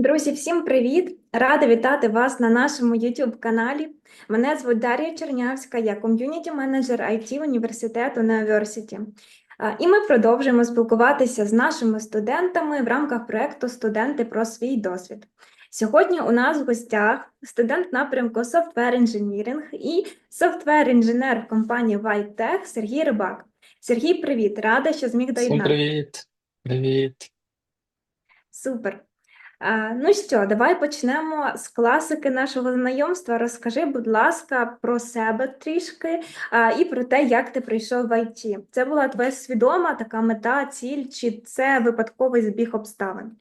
Друзі, всім привіт! Рада вітати вас на нашому YouTube каналі. Мене звуть Дар'я Чернявська, я ком'юніті менеджер IT університету Neoversity. І ми продовжуємо спілкуватися з нашими студентами в рамках проекту Студенти про свій досвід. Сьогодні у нас в гостях студент напрямку Software Engineering і софтвер-інженер компанії WhiteTech Сергій Рибак. Сергій, привіт! Рада, що зміг Всім доєднатися. привіт. Привіт. Супер. Ну що, давай почнемо з класики нашого знайомства. Розкажи, будь ласка, про себе трішки і про те, як ти прийшов в ІТ. Це була твоя свідома така мета, ціль, чи це випадковий збіг обставин?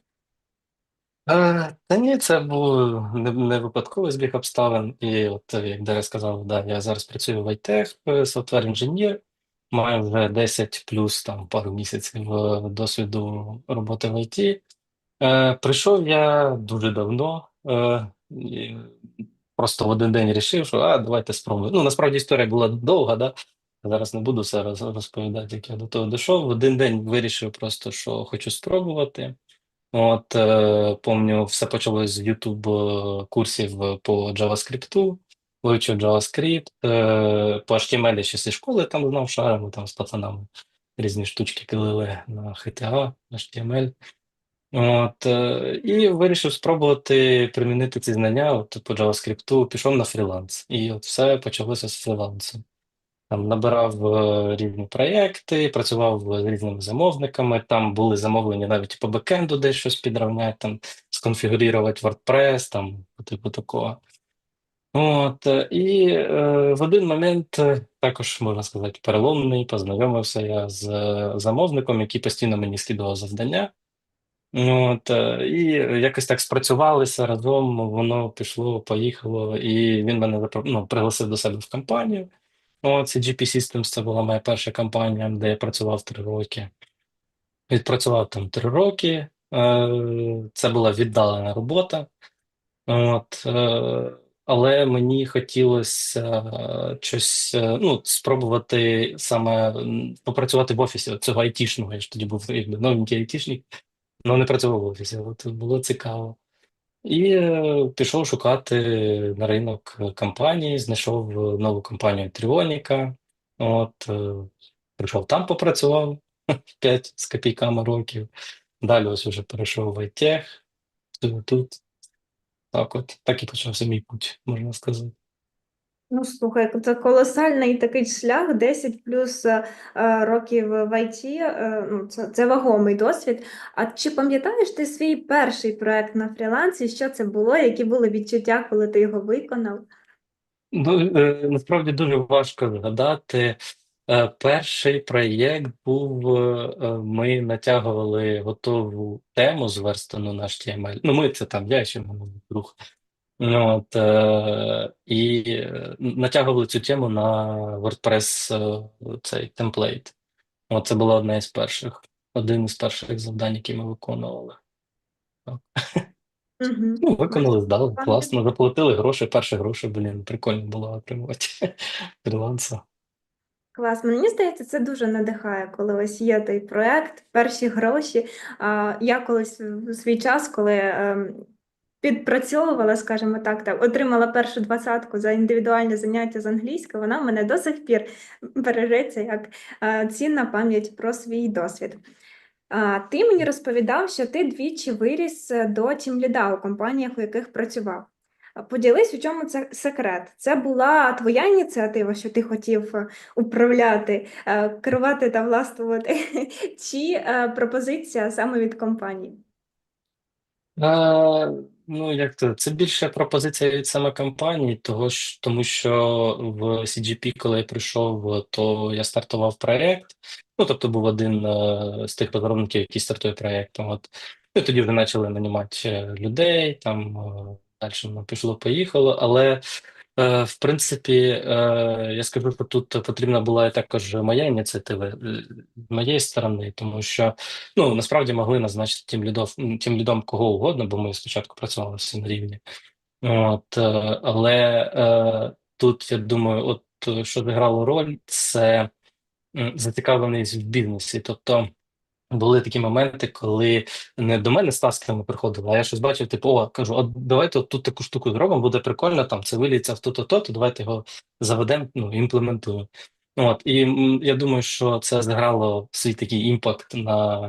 А, та ні, це був не, не випадковий збіг обставин. І от, е, як Дар'я сказав, да, я зараз працюю в IT, софтвер інженер, маю вже 10 плюс там пару місяців е, досвіду роботи в IT. Е, прийшов я дуже давно. Е, просто в один день вирішив, що а, давайте спробуємо. Ну, насправді історія була довга, да? Зараз не буду все роз- розповідати, як я до того дійшов. В один день вирішив просто, що хочу спробувати. От, е, помню, все почалось з YouTube курсів по JavaScript, вивчив JavaScript, по HTML ще зі школи там знав шаримо там з пацанами різні штучки килили на HTA, HTML. От, е, і вирішив спробувати примінити ці знання от, по JavaScript, пішов на фріланс. І от все почалося з фрілансу. Там набирав е, різні проєкти, працював з різними замовниками. Там були замовлення навіть по бекенду, десь щось підрівняти, там сконфігурувати WordPress, там типу такого. От, е, і е, в один момент також можна сказати переломний, познайомився я з замовником, який постійно мені скидував завдання. От, е, і якось так спрацювалися разом, воно пішло, поїхало, і він мене ну, пригласив до себе в компанію. О, це GP Systems, це була моя перша компанія, де я працював три роки. Відпрацював там три роки. Е, Це була віддалена робота. От, е, але мені хотілося щось ну, спробувати саме попрацювати в офісі цього айтішного. Я ж тоді був якби новенький айтішник, але не працював в офісі. От було цікаво. І е, пішов шукати на ринок компанії, знайшов нову компанію Тріоніка. От, е, прийшов там, попрацював 5 з копійками років. Далі ось уже перейшов в iTech. Тут так от, так і почався мій путь, можна сказати. Ну, слухай, це колосальний такий шлях, 10 плюс е, е, років в ІТ, е, ну, це, це вагомий досвід. А чи пам'ятаєш ти свій перший проект на фрілансі? Що це було? Які були відчуття, коли ти його виконав? Ну, е, насправді дуже важко згадати. Е, Перший проєкт був, е, ми натягували готову тему зверстану на HTML. Ну, ми це там, я ще мій друг. Ну, От, е, і е, натягували цю тему на WordPress е, цей темплейт. От це була одна із перших, один із перших завдань, які ми виконували. Угу. Ну, виконали, здали, класно, заплатили гроші, перші гроші, блін, прикольно було отримувати фріланса. Клас, мені здається, це дуже надихає, коли ось є той проект, перші гроші. Я колись в свій час, коли ем, підпрацьовувала, скажімо так, так, отримала першу двадцятку за індивідуальне заняття з англійської, вона мене до сих пір бережеться як е, цінна пам'ять про свій досвід. Ти мені розповідав, що ти двічі виріс е, до тімліда у компаніях, у яких працював. Поділись, у чому це секрет? Це була твоя ініціатива, що ти хотів е, управляти, керувати та властвувати, чи пропозиція саме від компанії? Ну, як то, це більше пропозиція від саме компанії, того ж, тому що в CGP, коли я прийшов, то я стартував проєкт. Ну, тобто був один е, з тих розробників, який стартує проєктом. От. Ну, тоді вже почали нанімати е, людей, там е, далі воно пішло-поїхало, але Е, В принципі, е, я скажу, що тут потрібна була і також моя ініціатива е, з моєї сторони, тому що ну насправді могли назначити тим лідов, тим лідом кого угодно, бо ми спочатку працювали всі на рівні. От, е, але е, тут я думаю, от е, що зіграло роль, це зацікавленість в бізнесі. Тобто були такі моменти, коли не до мене з тасками приходили, а я щось бачив, типу, о, кажу, от давайте от тут таку штуку зробимо, буде прикольно, там це виліться в то-то, то, то давайте його заведемо, ну, імплементуємо. От, і я думаю, що це зіграло свій такий імпакт на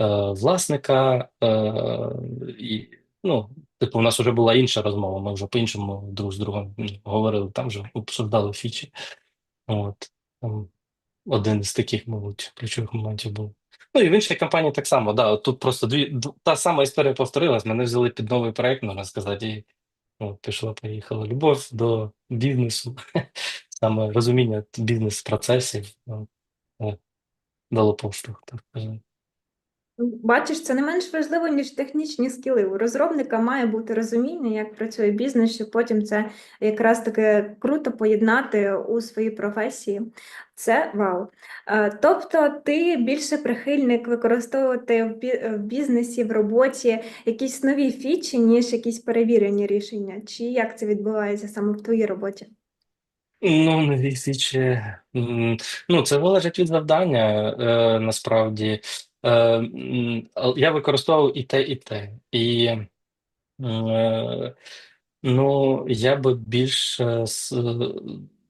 е, власника. Е, і, ну, типу, у нас вже була інша розмова, ми вже по-іншому друг з другом говорили, там вже обсуждали фічі. От, один з таких, мабуть, ключових моментів був. Ну і в іншій компанії так само, да. Тут просто дві та сама історія повторилась. Мене взяли під новий проект, можна сказати, і ну, пішла, поїхала. Любов до бізнесу, саме розуміння бізнес-процесів ну, дало поштовх, так сказати. Бачиш, це не менш важливо, ніж технічні скіли. У розробника має бути розуміння, як працює бізнес, щоб потім це якраз таки круто поєднати у своїй професії. Це вау. Е, Тобто ти більше прихильник використовувати в бізнесі, в роботі якісь нові фічі, ніж якісь перевірені рішення. Чи як це відбувається саме в твоїй роботі? Ну, нові фічі. Ну, це залежить від завдання, е, насправді. Е, я використовував і те, і те. І е, ну, я би більше з-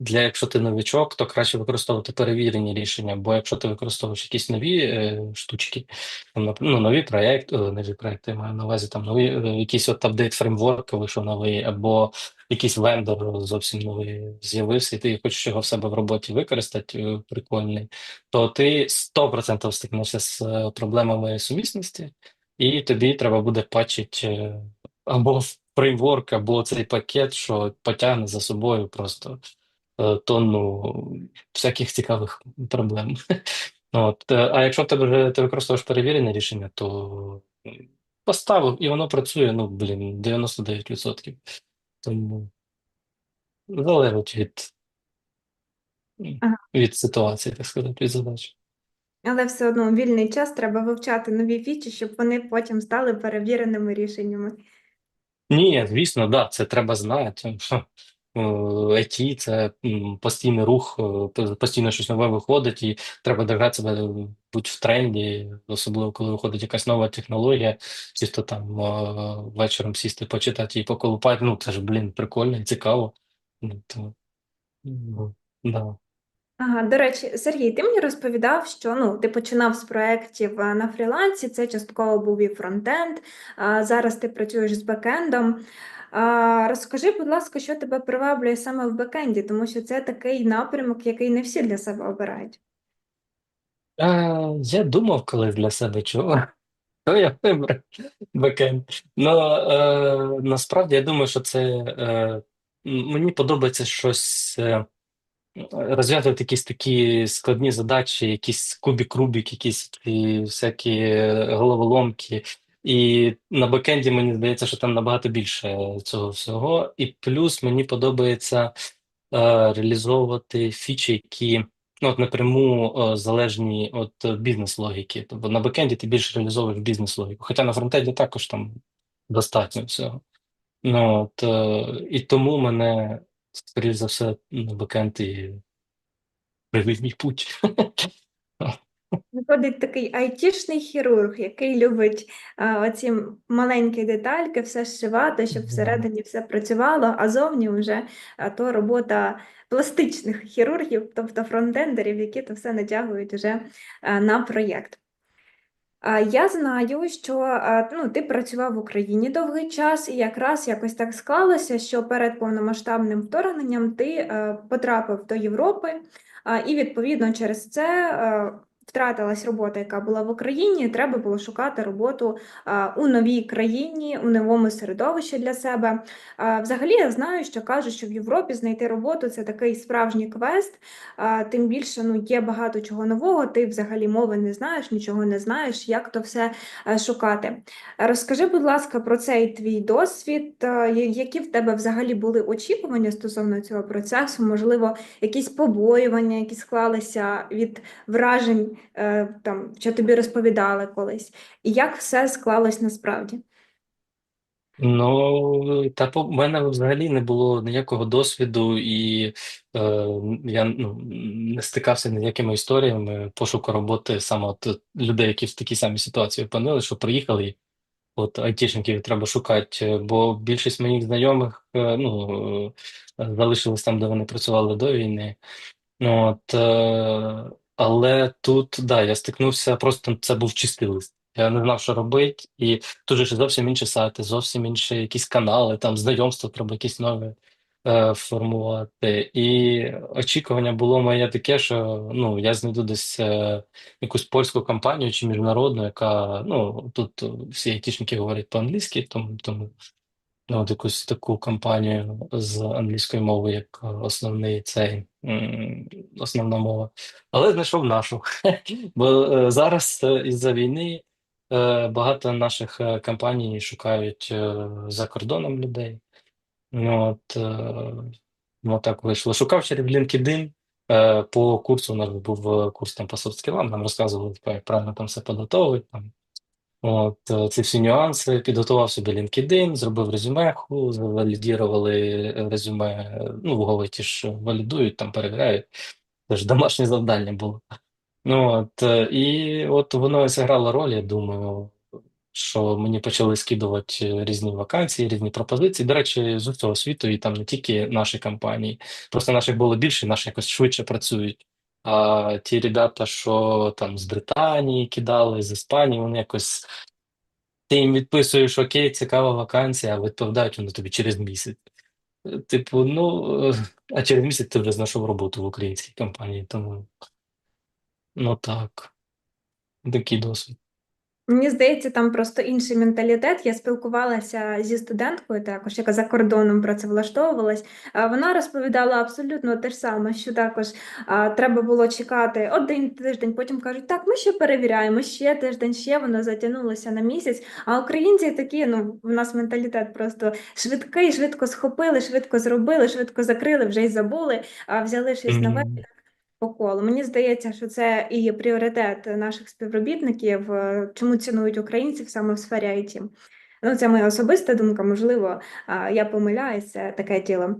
для якщо ти новичок, то краще використовувати перевірені рішення, бо якщо ти використовуєш якісь нові е, штучки, там, ну, нові проєкти, нові проєкти, я маю на увазі там нові, е, якийсь от апдейт фреймворку вийшов новий, або якийсь вендор зовсім новий з'явився, і ти хочеш його в себе в роботі використати, е, прикольний, то ти 100% стикнешся з е, проблемами сумісності, і тобі треба буде патчити е, або фреймворк, або цей пакет, що потягне за собою просто. е, тонну всяких цікавих проблем. От. е, А якщо в тебе вже ти використовуєш перевірене рішення, то поставив і воно працює, ну, блін, 99%. Тому залежить від, Ага. від ситуації, так сказати, від задач. Але все одно вільний час треба вивчати нові фічі, щоб вони потім стали перевіреними рішеннями. Ні, звісно, да, це треба знати. Е, IT – це постійний рух, е, постійно щось нове виходить, і треба держати себе будь в тренді, особливо коли виходить якась нова технологія, чисто там е, вечором сісти, почитати і поколупати. Ну, це ж, блін, прикольно і цікаво. Ну, то, ну, да. Ага, до речі, Сергій, ти мені розповідав, що ну, ти починав з проєктів е, на фрілансі, це частково був і фронтенд, а зараз ти працюєш з бекендом. А, розкажи, будь ласка, що тебе приваблює саме в бекенді, тому що це такий напрямок, який не всі для себе обирають. Е, я думав колись для себе, чого. То я вибрав бекенд. Ну, е, насправді я думаю, що це е, мені подобається щось е, розв'язувати якісь такі складні задачі, якісь кубік-рубік, якісь такі всякі головоломки. І на бекенді мені здається, що там набагато більше цього всього. І плюс мені подобається е, реалізовувати фічі, які ну, от напряму е, залежні від бізнес-логіки. Тобто на бекенді ти більше реалізовуєш бізнес-логіку, хоча на фронтенді також там достатньо всього. Ну, от, е, і тому мене, скоріш за все, на бекенд і привів мій путь. Виходить такий айтішний хірург, який любить а, оці маленькі детальки, все зшивати, щоб всередині все працювало, а зовні вже а, то робота пластичних хірургів, тобто фронтендерів, які то все натягують вже а, на проєкт. Я знаю, що ну, ти працював в Україні довгий час, і якраз якось так склалося, що перед повномасштабним вторгненням ти потрапив до Європи, і відповідно через це втратилась робота, яка була в Україні. Треба було шукати роботу у новій країні, у новому середовищі для себе. Взагалі, я знаю, що кажуть, що в Європі знайти роботу це такий справжній квест. Тим більше ну, є багато чого нового, ти взагалі мови не знаєш, нічого не знаєш, як то все е, шукати. Розкажи, будь ласка, про цей твій досвід, е, які в тебе взагалі були очікування стосовно цього процесу, можливо, якісь побоювання, які склалися від вражень, там, що тобі розповідали колись, і як все склалось насправді? Ну, та по мене взагалі не було ніякого досвіду, і е, я ну, не стикався ні з якими історіями пошуку роботи саме от людей, які в такій самій ситуації опинили, що приїхали, от айтішників треба шукати. Бо більшість моїх знайомих е, ну, е, залишились там, де вони працювали до війни. Ну, от, е, але тут, да, я стикнувся, просто це був чистий лист. Я не знав, що робити, і тут же зовсім інші сайти, зовсім інші якісь канали, там знайомства треба якісь нові е, формувати. І очікування було моє таке, що ну, я знайду десь е, якусь польську компанію чи міжнародну, яка ну, тут всі айтішники говорять по-англійськи, тому, тому Ну, от якусь таку кампанію з англійської мови, як основний цей основна мова. Але знайшов нашу. Бо е, зараз е, із-за війни е, багато наших компаній шукають за кордоном людей. Ну, от, ну, так вийшло. Шукав через LinkedIn. По курсу у нас був курс там по софт-скілам, нам розказували, як правильно там все підготовити. Там От е, ці всі нюанси, підготував собі LinkedIn, зробив резюмеху, завалідірували резюме, е, ну, в ті ж валідують, там перевіряють. Це ж домашнє завдання було. Ну, от, е, і от воно зіграло роль, я думаю, що мені почали скидувати різні вакансії, різні пропозиції. До речі, з усього світу, і там не тільки наші компанії. Просто наших було більше, наші якось швидше працюють. А ті ребята, що там з Британії кидали, з Іспанії, вони якось ти їм відписуєш окей, цікава вакансія, а відповідають вони тобі через місяць. Типу, ну, а через місяць ти вже знайшов роботу в українській компанії, тому ну так, такий досвід. Мені здається, там просто інший менталітет. Я спілкувалася зі студенткою, також яка за кордоном працевлаштовувалась. Вона розповідала абсолютно те ж саме, що також а, треба було чекати один тиждень. Потім кажуть, так, ми ще перевіряємо, ще тиждень, ще воно затягнулося на місяць. А українці такі, ну в нас менталітет просто швидкий, швидко схопили, швидко зробили, швидко закрили, вже й забули, а взяли щось нове. По колу. Мені здається, що це і є пріоритет наших співробітників, е, чому цінують українців саме в сфері IT. Ну, це моя особиста думка, можливо, я помиляюся, таке діло.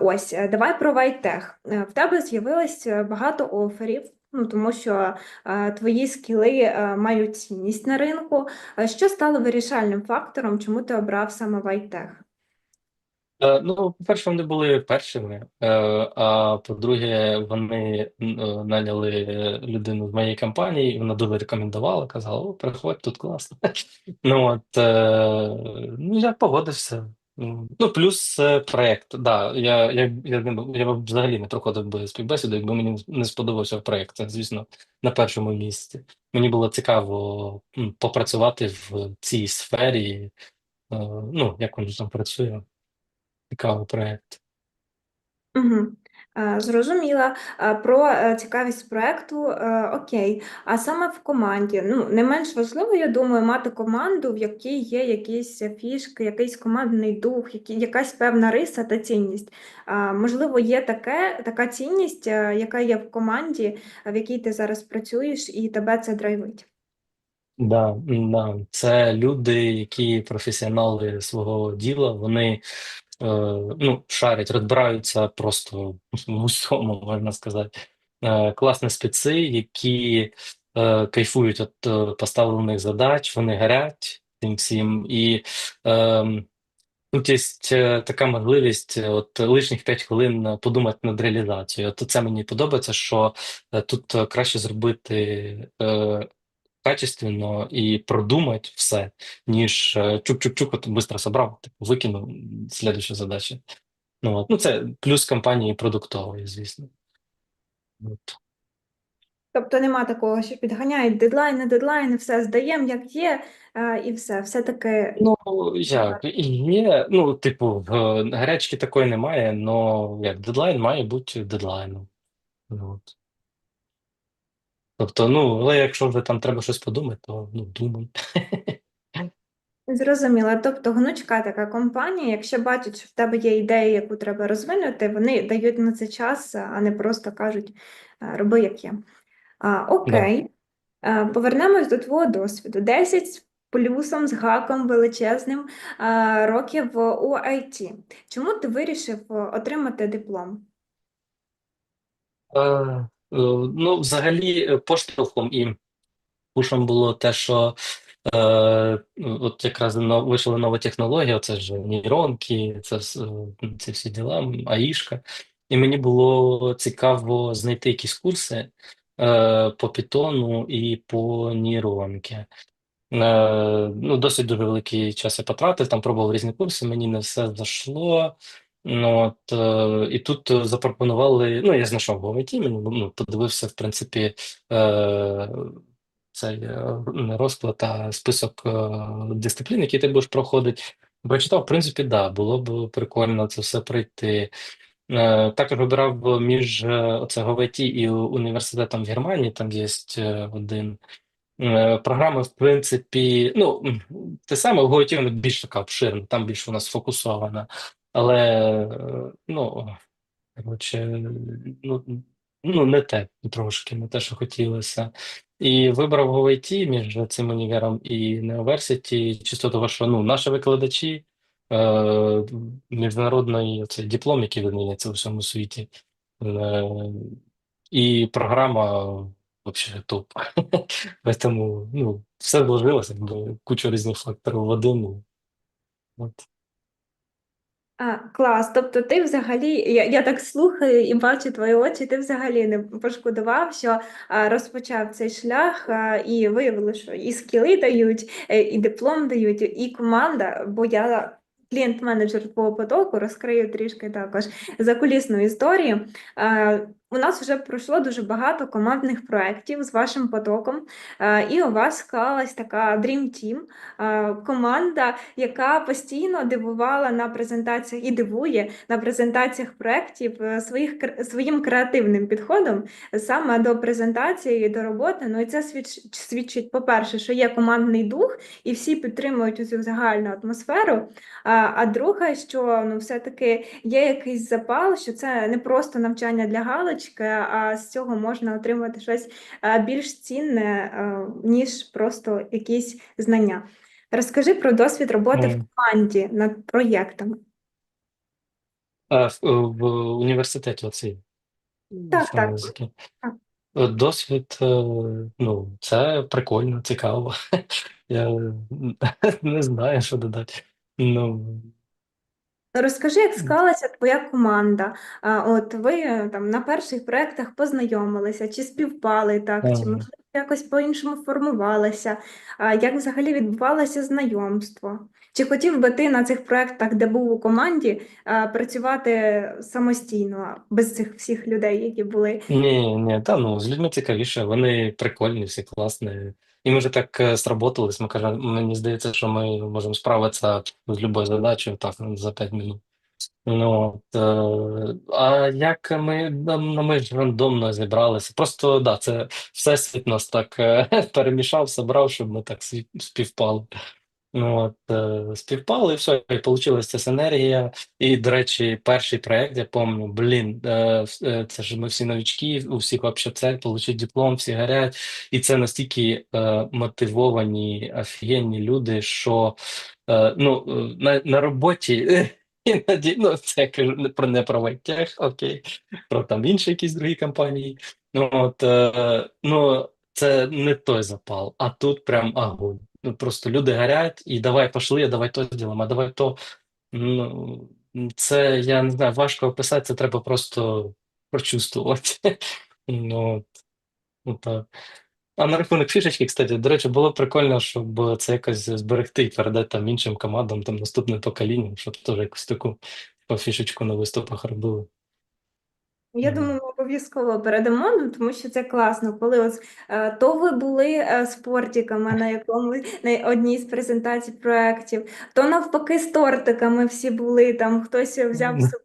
Ось, е, давай про Вайтех. Е, В тебе з'явилось багато оферів. Ну, тому що твої скіли мають цінність на ринку. Що стало вирішальним фактором, чому ти обрав саме Вайтех? Е, Ну, по-перше, вони були першими, е, а по-друге, вони е, наняли людину з моєї компанії, і вона дуже рекомендувала, казала: О, приходь, тут класно. Ну от ну я погодився. Ну, плюс е, проект. Да, я, я, я, не б- я взагалі не проходив би співбесіду, якби мені не сподобався проект. Це, звісно, на першому місці. Мені було цікаво попрацювати в цій сфері, ну, як воно там працює. Цікавий. Угу. Зрозуміла. Про е, цікавість проекту, е, окей. А саме в команді, ну, не менш важливо, я думаю, мати команду, в якій є якісь фішки, якийсь командний дух, якась певна риса та цінність. Можливо, є таке, така цінність, е, яка є в команді, в якій ти зараз працюєш, і тебе це драйвить. Да, да. Це люди, які професіонали свого діла, вони е, ну, шарять, розбираються просто в усьому, можна сказати. Е, класні спеці, які е, кайфують від поставлених задач, вони горять цим всім. І е, тут є е, така можливість е, от лишніх 5 хвилин подумати над реалізацією. От це мені подобається, що е, тут краще зробити. Качественно і продумать все, ніж е, чук-чук-чук, от быстро собрав, типу, викинув слідуюча задача. Ну, от. Ну, це плюс компанії продуктової, звісно. От. Тобто нема такого, що підганяють дедлайни, дедлайни, все здаємо, як є, е, і все. Все-таки Ну, як, є, ну, типу, гарячки такої немає, але як дедлайн має бути дедлайном. Ну, От. Тобто, ну, але якщо вже там треба щось подумати, то ну, думай. Зрозуміла. Тобто гнучка така компанія, якщо бачать, що в тебе є ідея, яку треба розвинути, вони дають на це час, а не просто кажуть, роби як є. А, Да. окей. А, Повернемось до твого досвіду. 10 плюсом, з гаком величезним е, років у IT. Чому ти вирішив е, отримати диплом? Е, е, ну, взагалі, е, поштовхом і пушем було те, що е, от якраз вийшла нова технологія, це ж нейронки, це, е, ці всі діла, аїшка. І мені було цікаво знайти якісь курси е, по Python і по нейронки. Е, ну, досить дуже великий час я потратив, там пробував різні курси, мені не все зайшло. Ну, от, е, і тут запропонували, ну, я знайшов IT, мені, ну, подивився, в принципі, е, цей не розклад, а список е, дисциплін, які ти будеш проходити. Прочитав, в принципі, да, було б прикольно це все пройти. Е, Також вибирав між е, оце ГВТ і університетом в Германії, там є е, один. Е, Програма, в принципі, ну, те саме в ГОТі вона більш така обширна, там більш вона сфокусована. Але, е, ну, коротше, ну, ну, не те трошки, не те, що хотілося. І вибрав ГОТ між цим універом і Неоверситі, чисто того, що ну, наші викладачі, е, міжнародний цей диплом, який видається у всьому світі, е, і програма взагалі топ. Поэтому, ну, все вложилося, куча різних факторів в один. От. А, клас. Тобто ти взагалі, я, я так слухаю і бачу твої очі, ти взагалі не пошкодував, що а, розпочав цей шлях а, і виявили, що і скіли дають, е, і диплом дають, і команда, бо я клієнт-менеджер по потоку, розкрию трішки також закулісну історію. А, у нас вже пройшло дуже багато командних проєктів з вашим потоком, і у вас склалась така Dream Team, команда, яка постійно дивувала на презентаціях і дивує на презентаціях проєктів е, своїх своїм креативним підходом саме до презентації і до роботи. Ну і це свідчить, по-перше, що є командний дух, і всі підтримують цю загальну атмосферу. А, друге, що ну, все-таки є якийсь запал, що це не просто навчання для галочки, а з цього можна отримати щось е, більш цінне, е, ніж просто якісь знання. Розкажи про досвід роботи в команді над проєктами. А, в, в університеті оцей Так, так. так. Е, Досвід, е, ну, це прикольно, цікаво. Я не знаю, що додати. Ну, Розкажи, як склалася твоя команда? А, От ви е, там на перших проєктах познайомилися, чи співпали так, чи можливо якось по-іншому формувалися? А Як взагалі відбувалося знайомство? Чи хотів би ти на цих проєктах, де був у команді, а, працювати самостійно, без цих всіх людей, які були? Ні, ні, та ну з людьми цікавіше, вони прикольні, всі класні. І ми вже так е, сработались. Ми кажемо, мені здається, що ми можемо справитися з будь-якою задачею так за 5 минут. Ну, е, а як ми, ну, ми ж рандомно зібралися. Просто да, це всесвіт нас так е, перемішав, собрав, щоб ми так співпали. От, е, співпали, і все, і вийшла ця синергія. І, до речі, перший проект, я пам'ятаю, блін, е, е, це ж ми всі новички, у всіх вообще цель, отримати диплом, всі горять. І це настільки мотивовані, офігенні люди, що ну, на, на роботі. Іноді, ну, це я кажу не про не про Вайтех, окей, про там інші якісь другі компанії. Ну, от, е, ну, це не той запал, а тут прям огонь. Ну, просто люди горять, і давай пошли, давай то зробимо, а давай то. Ну, це, я не знаю, важко описати, це треба просто прочувствувати. Ну, ну, так. А на рахунок фішечки, кстати, до речі, було прикольно, щоб це якось зберегти і передати там іншим командам, там наступним поколінням, щоб теж якусь таку фішечку на виступах робили. Я думаю, ми обов'язково передамо, ну, тому що це класно, коли ось е, то ви були е, на якомусь на одній з презентацій проєктів, то навпаки з тортиками всі були там, хтось взяв з собою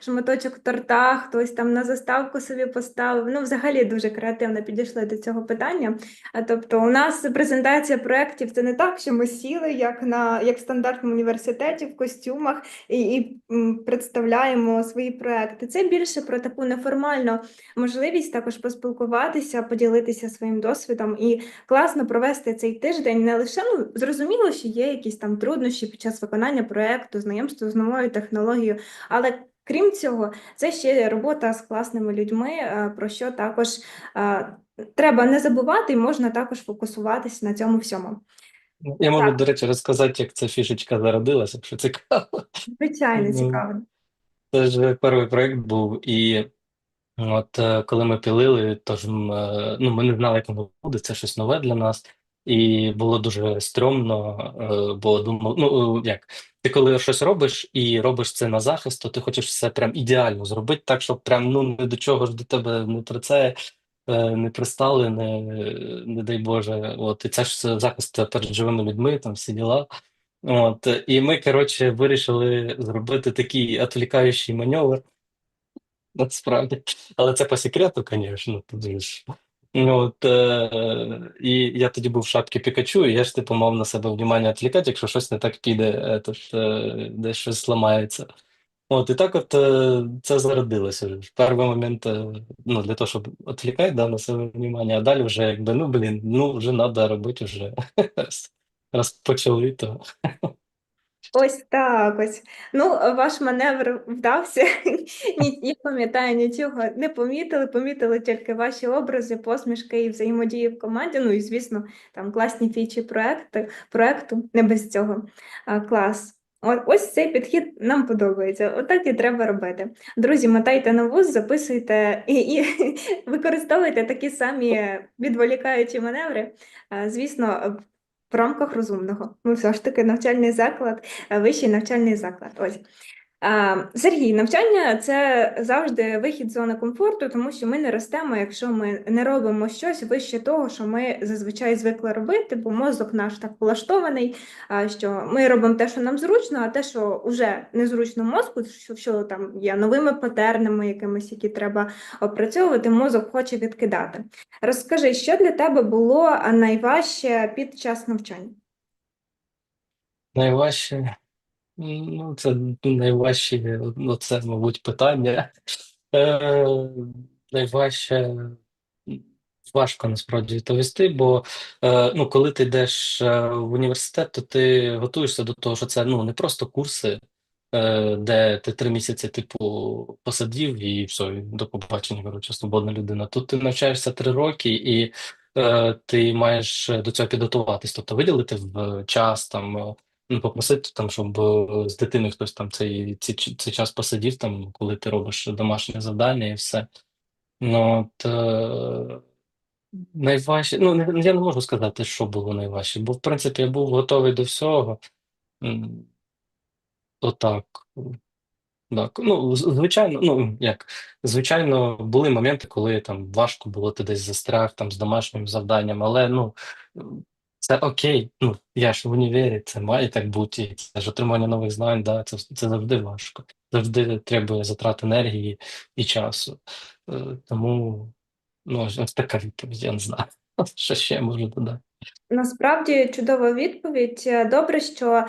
шматочок торта, хтось там на заставку собі поставив. Ну, взагалі дуже креативно підійшли до цього питання. А тобто, у нас презентація проєктів це не так, що ми сіли як на як в стандартному університеті в костюмах і, і представляємо свої проекти. Це більше про таку неформальну можливість також поспілкуватися, поділитися своїм досвідом і класно провести цей тиждень. Не лише ну зрозуміло, що є якісь там труднощі під час виконання проекту, знайомство з новою технологією, але крім цього, це ще робота з класними людьми, е, про що також е, треба не забувати, і можна також фокусуватися на цьому всьому. Я можу, Так. до речі, розказати, як ця фішечка зародилася, якщо цікаво. Звичайно, Ну, цікаво. Це ж перший проєкт був, і от е, коли ми пілили, тож ну, ми не знали, як воно буде, це щось нове для нас. І було дуже стрьомно, бо думав, ну як, ти коли щось робиш і робиш це на захист, то ти хочеш все прям ідеально зробити, так, щоб прям ну ні до чого ж до тебе не про це е, не пристали, не, не дай Боже. От, і це ж захист перед живими людьми, там всі діла. От, і ми, коротше, вирішили зробити такий відволікаючий маневр, насправді. Але це по секрету, звісно, тут ж. Ну, От, е, і я тоді був в шапці Пікачу, і я ж типу мав на себе внимання відвлікати, якщо щось не так піде, е, то ж, е, десь щось зламається. От, і так от е, це зародилося вже. В перший момент, е, ну, для того, щоб відвлікати да, на себе внимання, а далі вже якби, ну, блін, ну, вже треба робити вже. Раз то. Ось так ось. Ну, ваш маневр вдався. Я пам'ятаю, нічого не помітили, помітили тільки ваші образи, посмішки і взаємодії в команді. Ну і звісно, там класні фічі проекти, проекту, не без цього. Клас. Ось цей підхід нам подобається. Отак і треба робити. Друзі, мотайте на вуз, записуйте і, і використовуйте такі самі відволікаючі маневри. Звісно, в рамках розумного. Ми все ж таки навчальний заклад, е, вищий навчальний заклад. Ось. Сергій, навчання це завжди вихід з зони комфорту, тому що ми не ростемо, якщо ми не робимо щось вище того, що ми зазвичай звикли робити, бо мозок наш так влаштований, що ми робимо те, що нам зручно, а те, що вже незручно мозку, що, що там є новими патернами, якимись, які треба опрацьовувати, мозок хоче відкидати. Розкажи, що для тебе було найважче під час навчання? Найважче, ну, це найважче, ну, це, мабуть, питання. Е, найважче важко насправді відповісти, бо е, ну, коли ти йдеш е, в університет, то ти готуєшся до того, що це ну, не просто курси, е, де ти три місяці, типу, посадів і все, до побачення, коротше, свободна людина. Тут ти навчаєшся три роки і е, ти маєш до цього підготуватись, тобто виділити в час там. Ну, попросити там, щоб е, з дитиною хтось там цей, цей, цей час посидів, там, коли ти робиш домашнє завдання і все. Ну, от, е, найважче, ну, не- я не можу сказати, що було найважче, бо, в принципі, я був готовий до всього. Отак. Так, ну, звичайно, ну як, звичайно, були моменти, коли там важко було ти десь застряг там з домашнім завданням, але ну це окей. Ну я ж в універі, це має так бути. Це ж отримання нових знань, да, це, це завжди важко. Завжди треба затрат енергії і часу. Е, Тому ну, ось така відповідь, я не знаю. Що ще можу додати? Насправді чудова відповідь. Е, Добре, що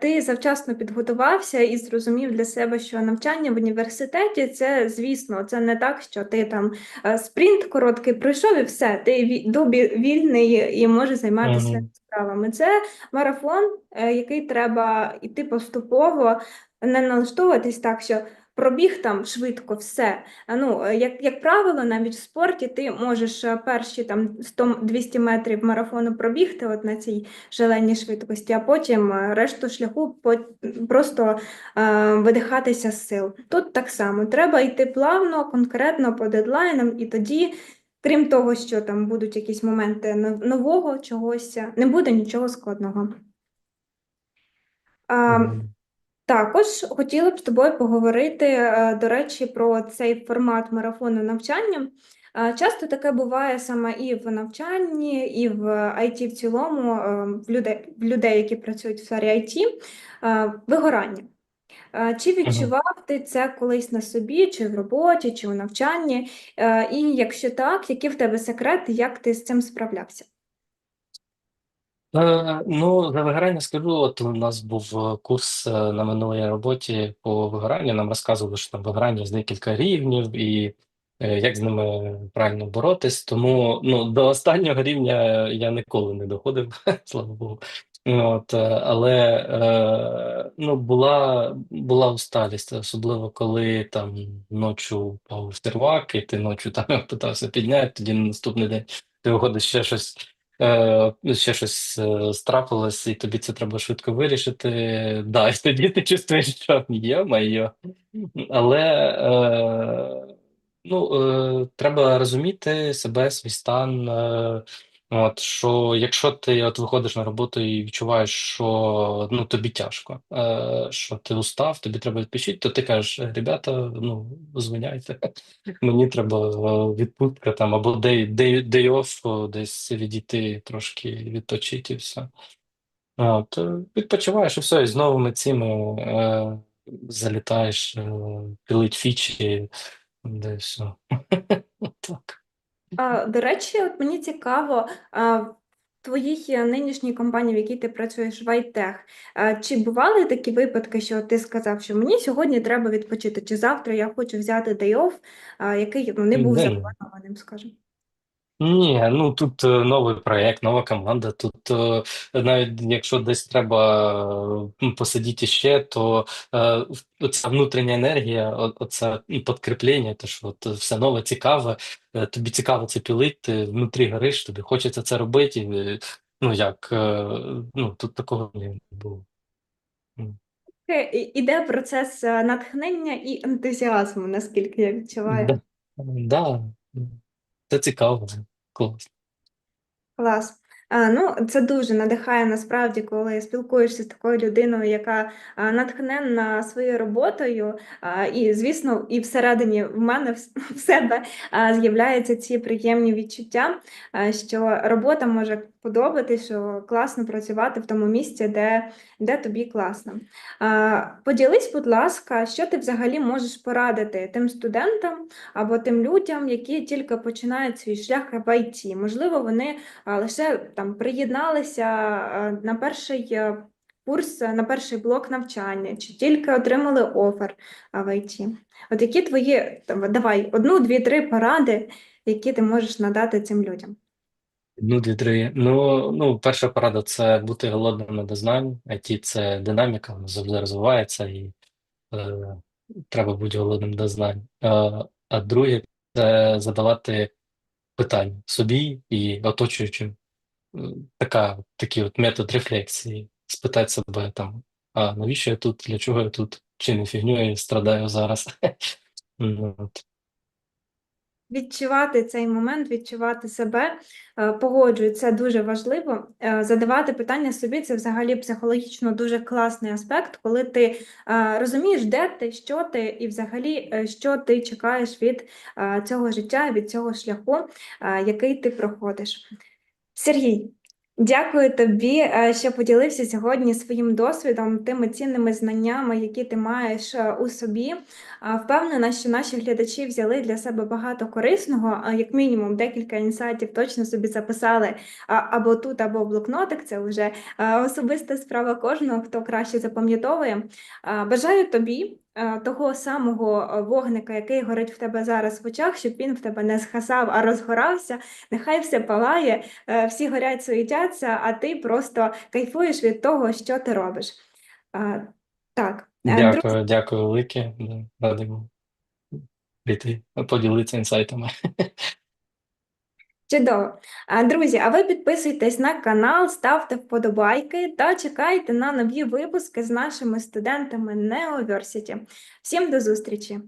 ти завчасно підготувався і зрозумів для себе, що навчання в університеті це, звісно, це не так, що ти там е, спринт короткий пройшов і все, ти добі вільний і можеш займатися Мгм. справами. Це марафон, е, який треба йти поступово, не налаштовуватись так, що пробіг там швидко все. Ну, е, як, як правило, навіть в спорті ти можеш е, перші там 100-200 метрів марафону пробігти от на цій шаленій швидкості, а потім е, решту шляху просто е, видихатися з сил. Тут так само треба йти плавно, конкретно по дедлайнам, і тоді, крім того, що там будуть якісь моменти нового чогось, не буде нічого складного. А. також хотіла б з тобою поговорити, е, до речі, про цей формат марафону навчання. Е, Часто таке буває саме і в навчанні, і в IT в цілому, е, в людей, в людей, які працюють в сфері IT, вигорання. Чи відчував ти це колись на собі, чи в роботі, чи у навчанні? І якщо так, які в тебе секрети, як ти з цим справлявся? Е, ну, за вигорання скажу, от у нас був е, курс е, на минулій роботі по вигоранню. Нам розказували, що там вигорання з декілька рівнів і як з ними правильно боротись. Тому ну, до останнього рівня я ніколи не доходив, слава Богу. От, але ну, була, була усталість, особливо коли там ночі впав сервак, і ти ночі там питався підняти, тоді на наступний день ти виходиш ще щось. Е, ще щось е, страпилось, і тобі це треба швидко вирішити. Да, і тоді ти чувствуєш, що є моє. Але е, ну, е, треба розуміти себе, свій стан. От, що якщо ти от виходиш на роботу і відчуваєш, що ну, тобі тяжко, е, що ти устав, тобі треба відпочити, то ти кажеш, ребята, ну, звиняйте. Мені треба е, відпустка там або day, day, day off, десь відійти трошки відпочити і все. А, то відпочиваєш і все, і з новими цими е, залітаєш, е, пилить фічі, де все. Так. А, До речі, от мені цікаво, а, в твоїй е, нинішній компанії, в якій ти працюєш в а, чи бували такі випадки, що ти сказав, що мені сьогодні треба відпочити, чи завтра я хочу взяти day off, а, який ну, не був запланованим, скажімо? Ні, ну тут е, новий проєкт, нова команда. Тут е, навіть якщо десь треба е, посидіти ще, то е, ця внутрішня енергія, о- оце і підкріплення, те, що от все нове, цікаве, е, тобі цікаво це пілити, ти внутрі гориш, тобі хочеться це робити. і, Ну як, е, ну тут такого не було. М. Е, і- Іде процес е, натхнення і ентузіазму, наскільки я відчуваю. Да, да, це цікаво, клас. Клас. А, ну, це дуже надихає насправді, коли спілкуєшся з такою людиною, яка а, натхненна своєю роботою. А, і, звісно, і всередині в мене в, в себе а, з'являються ці приємні відчуття, а, що робота може подобати, що класно працювати в тому місці, де, де тобі класно. Поділись, будь ласка, що ти взагалі можеш порадити тим студентам або тим людям, які тільки починають свій шлях в ІТ. Можливо, вони лише там приєдналися на перший е, курс, на перший блок навчання, чи тільки отримали офер в ІТ. От які твої, давай, одну, дві, три поради, які ти можеш надати цим людям. Ну, дві три. Ну, ну, перша порада це бути голодним до знань. IT – це динаміка, вона завжди розвивається, і е, треба бути голодним до знань. Е, а друге це задавати питання собі і оточуючим. Е, Така, такий от метод рефлексії. Спитати себе там, а навіщо я тут, для чого я тут, чи не фігню я страдаю зараз. Ну. Відчувати цей момент, відчувати себе, е, погоджую, це дуже важливо. Е, Задавати питання собі це взагалі психологічно дуже класний аспект, коли ти е, розумієш, де ти, що ти, і взагалі, що ти чекаєш від цього життя, від цього шляху, який ти проходиш. Сергій, дякую тобі, е, що поділився сьогодні своїм досвідом, тими цінними знаннями, які ти маєш е, у собі. Впевнена, що наші глядачі взяли для себе багато корисного, а, як мінімум декілька інсайтів точно собі записали або тут, або в блокнотик. Це вже а, особиста справа кожного, хто краще запам'ятовує. Бажаю тобі того самого вогника, який горить в тебе зараз в очах, щоб він в тебе не схасав, а розгорався. Нехай все палає, е, всі горять, суетяться, а ти просто кайфуєш від того, що ти робиш. Так, Дякую, Друг... Дякую, велике. Радимо прийти, поділитися інсайтами. Чудово. Друзі, а ви підписуйтесь на канал, ставте вподобайки та чекайте на нові випуски з нашими студентами Неоверсіті. Всім до зустрічі!